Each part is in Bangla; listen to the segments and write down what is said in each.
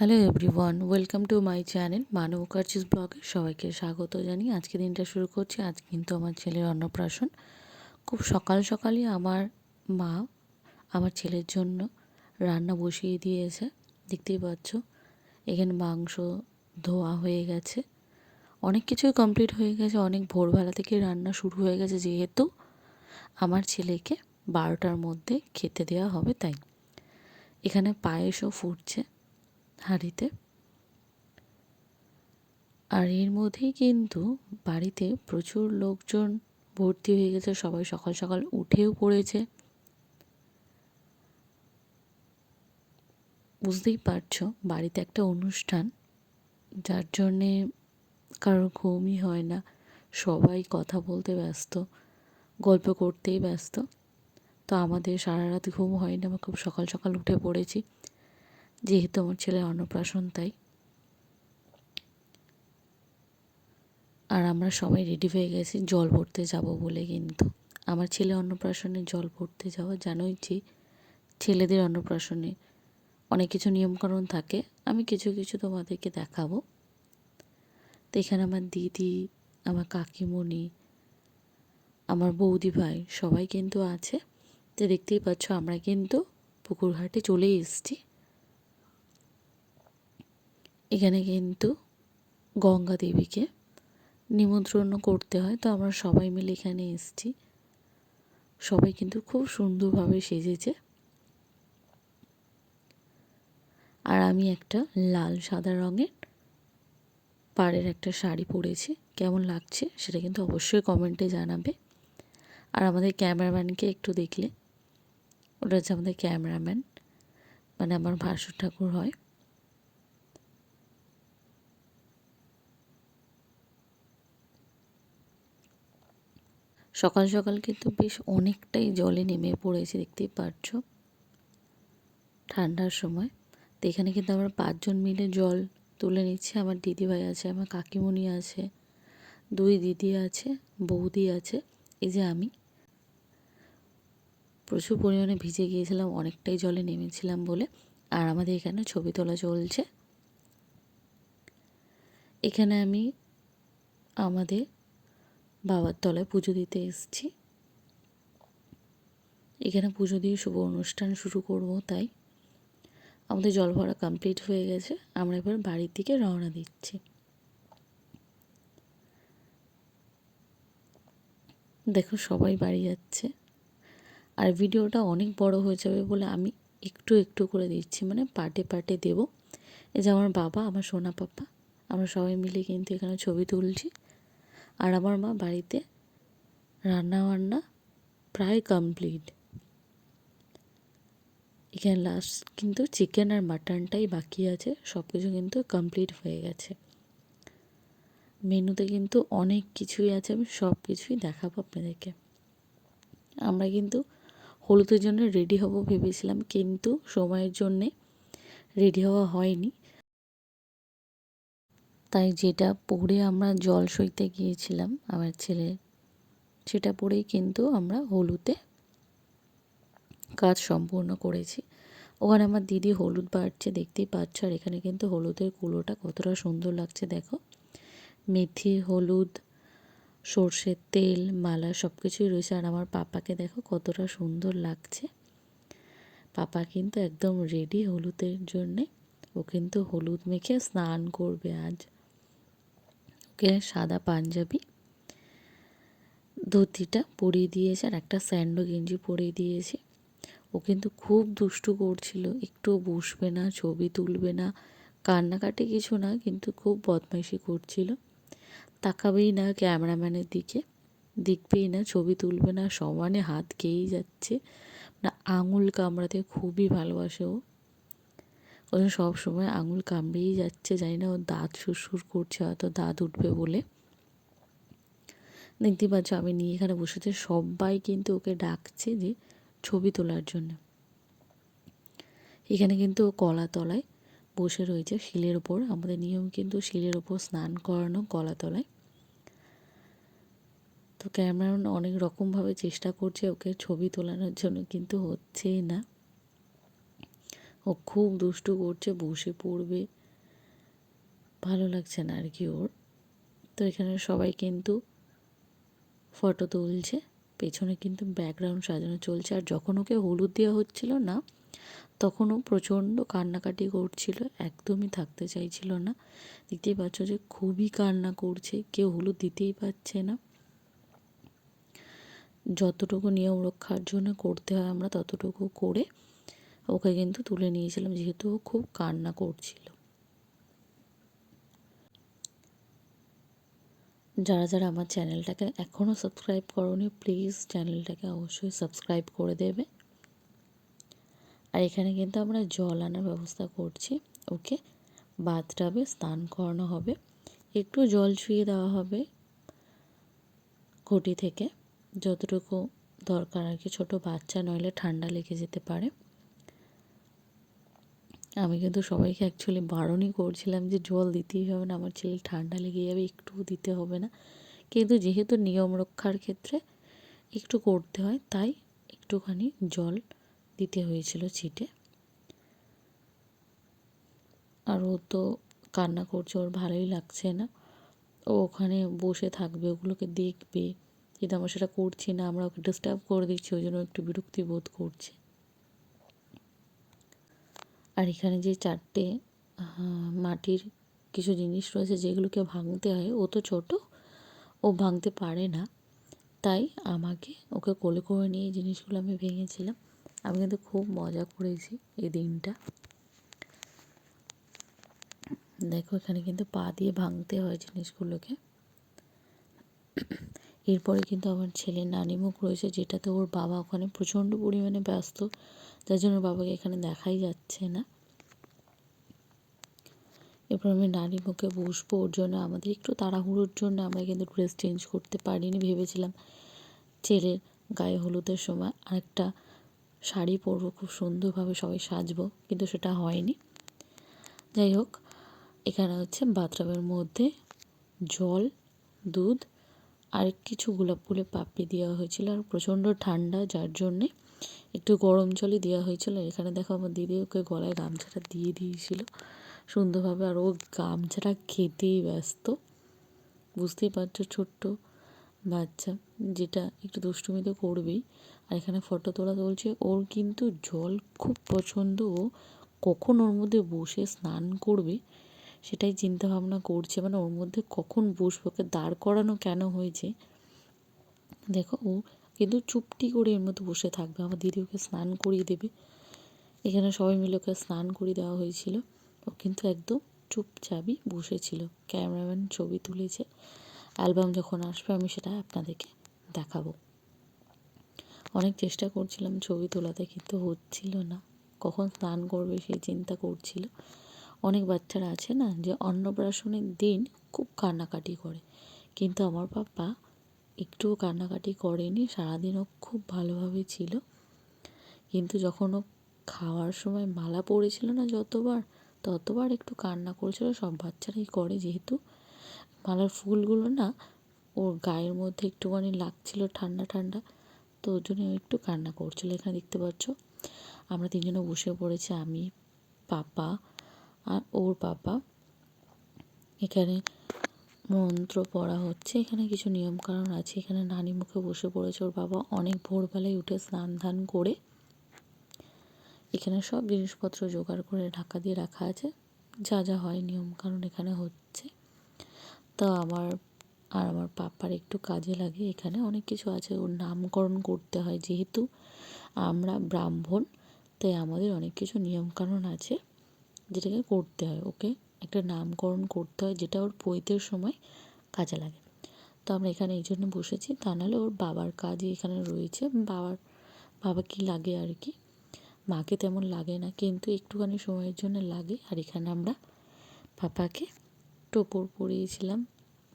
Hello everyone welcome to my channel Manab Mukherjee's ব্লগে সবাইকে স্বাগত জানি আজকে দিনটা শুরু করছি। আজ কিন্তু আমার ছেলের অন্নপ্রাশন। খুব সকাল সকালই আমার মা আমার ছেলের জন্য রান্না বসিয়ে দিয়েছে। দেখতেই পাচ্ছ, এখানে মাংস ধোয়া হয়ে গেছে। অনেক কিছুই কমপ্লিট হয়ে গেছে। অনেক ভোরবেলা থেকে রান্না শুরু হয়ে গেছে যেহেতু আমার ছেলেকে বারোটার মধ্যে খেতে দেওয়া হবে, তাই। এখানে পায়েসও ফুটছে। হাঁড়িতে। আর এর মধ্যেই কিন্তু বাড়িতে প্রচুর লোকজন ভর্তি হয়ে গেছে, সবাই সকাল সকাল উঠেও পড়েছে। বুঝতেই পারছ, বাড়িতে একটা অনুষ্ঠান, যার জন্যে কারোর ঘুমই হয় না, সবাই কথা বলতে ব্যস্ত, গল্প করতেই ব্যস্ত। তো আমাদের সারা রাত ঘুম হয়নি, আমরা খুব সকাল সকাল উঠে পড়েছি। যেহেতু আমার ছেলের অন্নপ্রাশন, তাই। আর আমরা সবাই রেডি হয়ে গেছি, জল ভরতে যাব বলে কিন্তু। আমার ছেলে অন্নপ্রাশনে জল ভরতে যাওয়া জানোই যে, ছেলেদের অন্নপ্রাশনে অনেক কিছু নিয়মকানুন থাকে। আমি কিছু কিছু তোমাদেরকে দেখাবো। তো এখানে আমার দিদি, আমার কাকিমণি, আমার বৌদি ভাই সবাই কিন্তু আছে। তো দেখতেই পাচ্ছ, আমরা কিন্তু পুকুরঘাটে চলেই এসেছি। এখানে কিন্তু গঙ্গা দেবীকে নিমন্ত্রণ করতে হয়। তো আমরা সবাই মিলে এখানে এসেছি। সবাই কিন্তু খুব সুন্দরভাবে সেজেছে। আর আমি একটা লাল, সাদা রঙের পাড়ের একটা শাড়ি পরেছি। কেমন লাগছে সেটা কিন্তু অবশ্যই কমেন্টে জানাবে। আর আমাদের ক্যামেরাম্যানকে একটু দেখলে, ওটা হচ্ছে আমাদের ক্যামেরাম্যান মানে আমার ভাসুর ঠাকুর হয়। সকাল সকাল কিন্তু বেশ অনেকটাই জলে নেমে পড়েছে, দেখতেই পাচ্ছ। ঠান্ডার সময়। তো এখানে কিন্তু আমরা পাঁচজন মিলে জল তুলে নিচ্ছি। আমার দিদিভাই আছে, আমার কাকিমণি আছে, দুই দিদি আছে, বৌদি আছে, এই যে আমি। প্রচুর পরিমাণে ভিজে গিয়েছিলাম, অনেকটাই জলে নেমেছিলাম বলে। আর আমাদের এখানে ছবি তোলা চলছে। এখানে আমি আমাদের বাবার তলায় পুজো দিতে এসেছি। এখানে পুজো দিয়ে শুভ অনুষ্ঠান শুরু করব তাই। আমাদের জল ভরা কমপ্লিট হয়ে গেছে, আমরা এবার বাড়ির দিকে রওনা দিচ্ছি। দেখো সবাই বাড়ি যাচ্ছে। আর ভিডিওটা অনেক বড় হয়ে যাবে বলে আমি একটু একটু করে দিচ্ছি মানে পার্টে পার্টে দেব। এই যে আমার বাবা, আমার সোনা পাপা, আমরা সবাই মিলে কিন্তু এখানে ছবি তুলছি। আর আমার মা বাড়িতে রান্না বান্না প্রায় কমপ্লিট এখানে লাস্ট কিন্তু চিকেন আর মাটনটাই বাকি আছে সব কিছু কিন্তু কমপ্লিট হয়ে গেছে। মেনুতে কিন্তু অনেক কিছুই আছে, আমি সব কিছুই দেখাবো আপনাদেরকে। আমরা কিন্তু হলুদের জন্য রেডি হব ভেবেছিলাম, কিন্তু সময়ের জন্যে রেডি হওয়া হয়নি। তাই যেটা পরে আমরা জল সইতে গিয়েছিলাম, আমার ছেলে, সেটা পরেই কিন্তু আমরা হলুদে কাজ সম্পূর্ণ করেছি। ওখানে আমার দিদি হলুদ বাড়ছে, দেখতেই পাচ্ছ, আর এখানে কিন্তু হলুদের কুলোটা কতটা সুন্দর লাগছে, দেখো। মেথি, হলুদ, সর্ষের তেল, মালা সব কিছুই রয়েছে, আর আমার পাপাকে দেখো কতটা সুন্দর লাগছে। পাপা কিন্তু একদম রেডি হলুদের জন্যে। ও কিন্তু হলুদ মেখে স্নান করবে আজ। ওকে সাদা পাঞ্জাবি। ধুতিটা পরিয়ে দিয়েছে আর একটা স্যান্ডো গেঞ্জি পরিয়ে দিয়েছে। ও কিন্তু খুব দুষ্টু করছিল। একটু বসবে না, ছবি তুলবে না, কান্নাকাটি কিছু না, কিন্তু খুব বদমাইশি করছিল। তাকাবেই না ক্যামেরাম্যানের দিকে, দেখবেই না ছবি তুলবে না, সমানে হাত খেয়েই যাচ্ছে। না আঙুল কামড়াতে খুবই ভালোবাসে ও। ও সব সময় আঙুল কামড়েই যাচ্ছে, জানি না ও দাঁত সুরসুর করছে, হয়তো দাঁত উঠবে বলে। দেখতে পাচ্ছ আমি নিয়ে এখানে বসেছে সবাই কিন্তু ওকে ডাকছে যে ছবি তোলার জন্য। এখানে কিন্তু ও কলা তলায় বসে রয়েছে শিলের ওপর। আমাদের নিয়ম কিন্তু শিলের ওপর স্নান করানো কলা তলায়। তো ক্যামেরাম্যান অনেক রকমভাবে চেষ্টা করছে ওকে ছবি তোলানোর জন্য, কিন্তু হচ্ছেই না। ও খুব দুষ্টু করছে, বসে পড়বে। ভালো লাগছে না আর কি ওর। তো এখানে সবাই কিন্তু ফটো তুলছে। পেছনে কিন্তু ব্যাকগ্রাউন্ড সাজানো চলছে। আর যখন ওকে হলুদ দেওয়া হচ্ছিল না তখনও প্রচণ্ড কান্নাকাটি করছিল। একদমই থাকতে চাইছিল না। দেখতেই পাচ্ছ যে খুবই কান্না করছে। কেউ হলুদ দিতেই পারছে না। যতটুকু নিয়ম রক্ষার জন্য করতে হয় আমরা ততটুকু করে ওকে কিন্তু তুলে নিয়েছিলাম, যেহেতু ও খুব কান্না করছিল। যারা যারা আমার চ্যানেলটাকে এখনও সাবস্ক্রাইব করনি, প্লিজ চ্যানেলটাকে অবশ্যই সাবস্ক্রাইব করে দেবে। আর এখানে কিন্তু আমরা জল আনার ব্যবস্থা করছি। ওকে, বাথটাবে স্নান করানো হবে। একটু জল ছুঁয়ে দেওয়া হবে ঘটি থেকে। যতটুকু দরকার আর কি, ছোটো বাচ্চা নইলে ঠান্ডা লেগে যেতে পারে। আমি কিন্তু সবাইকে অ্যাকচুয়ালি বারণই করছিলাম যে জল দিতেই হবে না, আমার ছেলে ঠান্ডা লেগে যাবে, একটুও দিতে হবে না। কিন্তু যেহেতু নিয়ম রক্ষার ক্ষেত্রে একটু করতে হয়, তাই একটুখানি জল দিতে হয়েছিল ছিটে। আর ও তো কান্না করছে, ওর ভালোই লাগছে না। ও ওখানে বসে থাকবে, ওগুলোকে দেখবে। কিন্তু আমরা সেটা করছি না, আমরা ওকে ডিস্টার্ব করে দিচ্ছি, ওই জন্য একটু বিরক্তি বোধ করছে। আর এখানে যে চারটে মাটির কিছু জিনিস রয়েছে যেগুলোকে ভাঙতে হয়, ও তো ছোটো, ও ভাঙতে পারে না। তাই আমাকে, ওকে কোলে করে নিয়ে এই জিনিসগুলো আমি ভেঙেছিলাম। আমি কিন্তু খুব মজা করেছি এই দিনটা। দেখো এখানে কিন্তু পা দিয়ে ভাঙতে হয় জিনিসগুলোকে। এরপরে কিন্তু আমার ছেলের নানিমুখ রয়েছে, যেটাতে ওর বাবা ওখানে প্রচণ্ড পরিমাণে ব্যস্ত। যার জন্য বাবাকে এখানে দেখাই যাচ্ছে না। এরপর আমি নারী মুখে বসবো ওর জন্য, আমাদের একটু তাড়াহুড়োর জন্য আমরা কিন্তু ড্রেস চেঞ্জ করতে পারিনি ভেবেছিলাম। ছেলের গায়ে হলুদের সময় আরেকটা শাড়ি পরবো, খুব সুন্দরভাবে সবাই সাজবো, কিন্তু সেটা হয়নি। যাই হোক, এখানে হচ্ছে বাথরুমের মধ্যে জল, দুধ আর কিছু গোলাপ ফুলের পাপড়ি দেওয়া হয়েছিল আর প্রচণ্ড ঠান্ডা, যার জন্যে একটু গরম জলই দেওয়া হয়েছিল। এখানে দেখো আমার দিদি ওকে গলায় গামছাটা দিয়ে দিয়েছিল। সুন্দরভাবে আর ও গামছাটা খেতেই ব্যস্ত। বুঝতেই পারছ ছোট্ট বাচ্চা, যেটা একটু দুষ্টুমি তো করবেই। আর এখানে ফটো তোলা তুলছে ওর কিন্তু জল খুব পছন্দ। ও কখন ওর মধ্যে বসে স্নান করবে সেটাই চিন্তা ভাবনা করছে। মানে ওর মধ্যে কখন বসবো? ওকে দাঁড় করানো কেন হয়েছে? দেখো, ও কিন্তু চুপটি করে এর মধ্যে বসে থাকবে। আমার দিদি ওকে স্নান করিয়ে দেবে। এখানে সবাই মিলে ওকে স্নান করিয়ে দেওয়া হয়েছিল। ও কিন্তু একদম চুপচাপই বসেছিল। ক্যামেরাম্যান ছবি তুলেছে। অ্যালবাম যখন আসবে, আমি সেটা আপনাদেরকে দেখাবো। অনেক চেষ্টা করছিলাম ছবি তোলাতে, কিন্তু হচ্ছিল না। কখন স্নান করবে সেই চিন্তা করছিল। অনেক বাচ্চারা আছে না যে অন্নপ্রাশনের দিন খুব কান্নাকাটি করে। কিন্তু আমার পাপা একটুও কান্নাকাটি করেনি, সারাদিনও খুব ভালোভাবে ছিল। কিন্তু যখন ও খাওয়ার সময় মালা পড়েছিল না যতবার, ততবার একটু কান্না করেছিল, সব বাচ্চারাই করে যেহেতু। মালার ফুলগুলো না ওর গায়ের মধ্যে একটুখানি লাগছিল ঠান্ডা ঠান্ডা, তো ওর জন্য একটু কান্না করছিল। এখানে দেখতে পাচ্ছ, আমরা তিনজনে বসে পড়েছি, আমি, পাপা আর ওর বাবা। এখানে মন্ত্র পড়া হচ্ছে। এখানে কিছু নিয়মকানুন আছে। এখানে নানি মুখে বসে পড়েছে। ওর বাবা অনেক ভোরবেলায় উঠে স্নান ধান করে এখানে সব জিনিসপত্র জোগাড় করে ঢাকা দিয়ে রাখা আছে। যা যা হয় নিয়মকানুন এখানে হচ্ছে। তো আমার আর আমার পাপার একটু কাজে লাগে। এখানে অনেক কিছু আছে। ওর নামকরণ করতে হয় যেহেতু আমরা ব্রাহ্মণ, তাই আমাদের অনেক কিছু নিয়মকানুন আছে। যেটাকে করতে হয়, ওকে? একটা নামকরণ করতে হয়, যেটা ওর পৈতের সময় কাজে লাগে। তো আমরা এখানে এই জন্য বসেছি। তা নাহলে ওর বাবার কাজই এখানে রয়েছে। বাবার বাবা কি লাগে আর কি। মাকে তেমন লাগে না, কিন্তু একটুখানি সময়ের জন্য লাগে। আর এখানে আমরা পাপাকে টোপর পরিয়েছিলাম,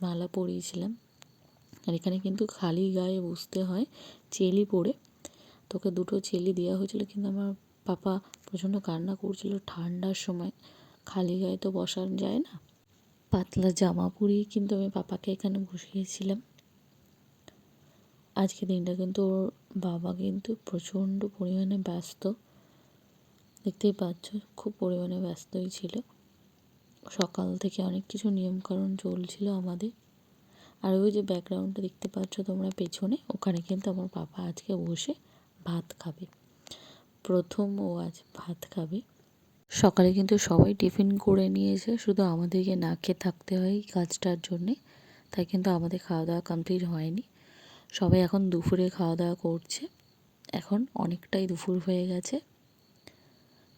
মালা পরিয়েছিলাম। আর এখানে কিন্তু খালি গায়ে বসতে হয়, চেলি পরে। তোকে দুটো চেলি দেওয়া হয়েছিল, কিন্তু আমার পাপা প্রচণ্ড কান্না করছিল ঠান্ডার সময়। খালি গায়ে তো বসা যায় না। পাতলা জামা পরিয়ে কিন্তু আমি পাপাকে এখানে বসিয়েছিলাম। আজকে দিনটা কিন্তু ওর বাবা কিন্তু প্রচণ্ড পরিমাণে ব্যস্ত। দেখতেই পাচ্ছ, খুব পরিমাণে ব্যস্তই ছিল। সকাল থেকে অনেক কিছু নিয়মকানুন চলছিল আমাদের। আর ওই যে ব্যাকগ্রাউন্ডটা দেখতে পাচ্ছ তোমরা পেছনে, ওখানে কিন্তু আমার পাপা আজকে বসে ভাত খাবে। প্রথম ও আজ ভাত খাবে। সকালে কিন্তু সবাই টিফিন করে নিয়েছে, শুধু আমাদেরকে না খেয়ে থাকতে হয় কাজটার জন্যে, তাই কিন্তু আমাদের খাওয়া দাওয়া কমপ্লিট হয়নি। সবাই এখন দুপুরে খাওয়া দাওয়া করছে, এখন অনেকটাই দুপুর হয়ে গেছে।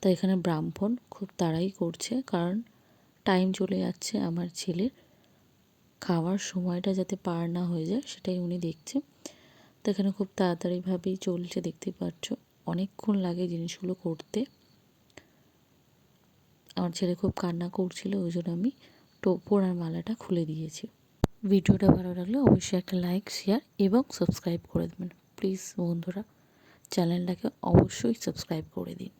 তো এখানে ব্রাহ্মণ খুব তাড়াই করছে, কারণ টাইম চলে যাচ্ছে আমার ছেলের। খাওয়ার সময়টা যাতে পার না হয়ে যায়, সেটাই উনি দেখছে। তো এখানে খুব তাড়াতাড়িভাবেই চলছে দেখতেই পাচ্ছ। অনেকক্ষণ লাগে জিনিসগুলো করতে। আমার ছেলে খুব কান্না করছিল, ওই জন্য আমি টোপর আর মালাটা খুলে দিয়েছি। ভিডিওটা ভালো লাগলে অবশ্যই একটা লাইক শেয়ার এবং সাবস্ক্রাইব করে দেবেন। প্লিজ বন্ধুরা চ্যানেলটাকে অবশ্যই সাবস্ক্রাইব করে দিন।